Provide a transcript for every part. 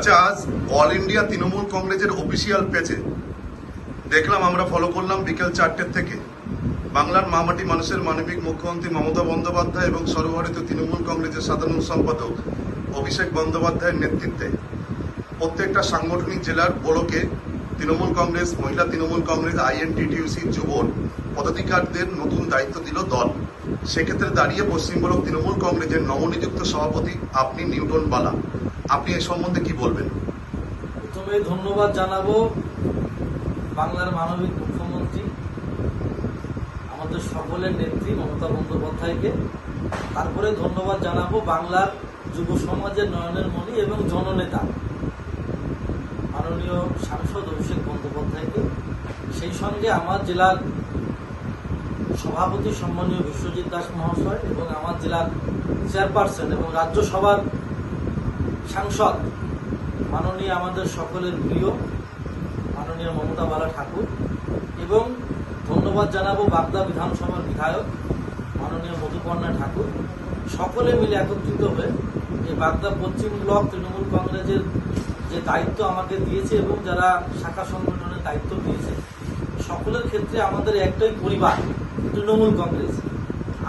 আচ্ছা আজ all India Trinamool কংগ্রেসের অফিসিয়াল পেজে দেখলাম, আমরা ফলো করলাম বিকেল চারটের থেকে। বাংলার মামাটি মানুষের মানবিক মুখ্যমন্ত্রী মমতা বন্দ্যোপাধ্যায় এবং সর্বভারতীয় তৃণমূল কংগ্রেসের সাধারণ সম্পাদক অভিষেক বন্দ্যোপাধ্যায়ের নেতৃত্বে। প্রত্যেকটা সাংগঠনিক জেলার বড়কে তৃণমূল কংগ্রেস, মহিলা তৃণমূল কংগ্রেস আইএনটিটিউসি যুবর পদাধিকারদের নতুন দায়িত্ব দিল দল। সেক্ষেত্রে দাঁড়িয়ে পশ্চিমবঙ্গ তৃণমূল কংগ্রেসের নবনিযুক্ত সভাপতি আপনি নিউটন বালা। আপনি এই সম্বন্ধে কি বলবেন? প্রথমে ধন্যবাদ জানাব বাংলার মানবিক মুখ্যমন্ত্রী, আমাদের সকলের নেত্রী মমতা বন্দ্যোপাধ্যায়কে। তারপরে ধন্যবাদ জানাব বাংলার যুব সমাজের নয়নের মণি এবং জননেতা মাননীয় সাংসদ অভিষেক বন্দ্যোপাধ্যায়কে। সেই সঙ্গে আমার জেলার সভাপতি সম্মানীয় বিশ্বজিৎ দাস মহাশয় এবং আমার জেলার চেয়ারপারসন এবং রাজ্যসভার সাংসদ, মাননীয় আমাদের সকলের প্রিয় মাননীয় মমতা বালা ঠাকুর, এবং ধন্যবাদ জানাব বাগদা বিধানসভার বিধায়ক মাননীয় মধুকন্যা ঠাকুর। সকলে মিলে একত্রিত হয়ে এই বাগদা পশ্চিম ব্লক তৃণমূল কংগ্রেসের যে দায়িত্ব আমাকে দিয়েছে এবং যারা শাখা সংগঠনের দায়িত্ব দিয়েছে, সকলের ক্ষেত্রে আমাদের একটাই পরিবার তৃণমূল কংগ্রেস।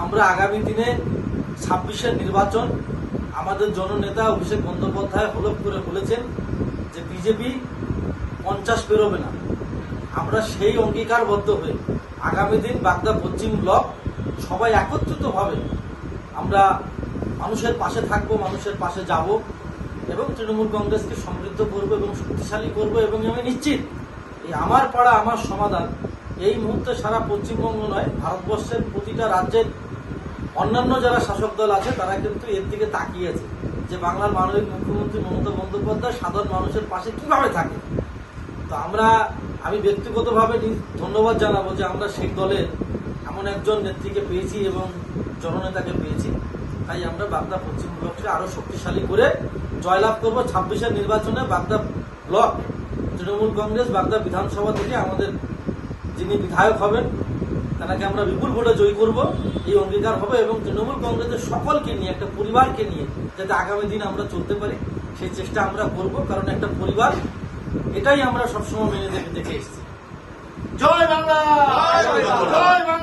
আমরা আগামী দিনে ছাব্বিশের নির্বাচন আমাদের জননেতা অভিষেক বন্দ্যোপাধ্যায় হলফ করে বলেছেন যে বিজেপি পঞ্চাশ পেরোবে না। আমরা সেই অঙ্গীকারবদ্ধ হয়ে আগামী দিন বাগদা পশ্চিম ব্লক সবাই একত্রিতভাবে আমরা মানুষের পাশে থাকব, মানুষের পাশে যাব এবং তৃণমূল কংগ্রেসকে সমৃদ্ধ করব এবং শক্তিশালী করব এবং আমি নিশ্চিত এই আমার পাড়া, আমার সমাধান এই মুহূর্তে সারা পশ্চিমবঙ্গ নয়, ভারতবর্ষের প্রতিটা রাজ্যের অন্যান্য যারা শাসক দল আছে, তারা কিন্তু এর দিকে তাকিয়ে আছে যে বাংলার মানবিক মুখ্যমন্ত্রী মমতা বন্দ্যোপাধ্যায় সাধারণ মানুষের পাশে কীভাবে থাকে। তো আমরা, আমি ব্যক্তিগতভাবে ধন্যবাদ জানাব যে আমরা সেই দলের এমন একজন নেত্রীকে পেয়েছি এবং জননেতাকে পেয়েছি। তাই আমরা বাগদা পশ্চিম ব্লককে আরও শক্তিশালী করে জয়লাভ করব ছাব্বিশের নির্বাচনে বাগদা ব্লক তৃণমূল কংগ্রেস, বাগদা বিধানসভা থেকে আমাদের যিনি বিধায়ক হবেন তাকে আমরা বিপুল ভোটে জয়ী করব। এই অঙ্গীকার হবে এবং তৃণমূল কংগ্রেসের সকলকে নিয়ে একটা পরিবারকে নিয়ে যাতে আগামী দিন আমরা চলতে পারি সেই চেষ্টা আমরা করব। কারণ একটা পরিবার এটাই আমরা সবসময় মেনে দেখে দেখে এসেছি। জয় বাংলা! জয় বাংলা!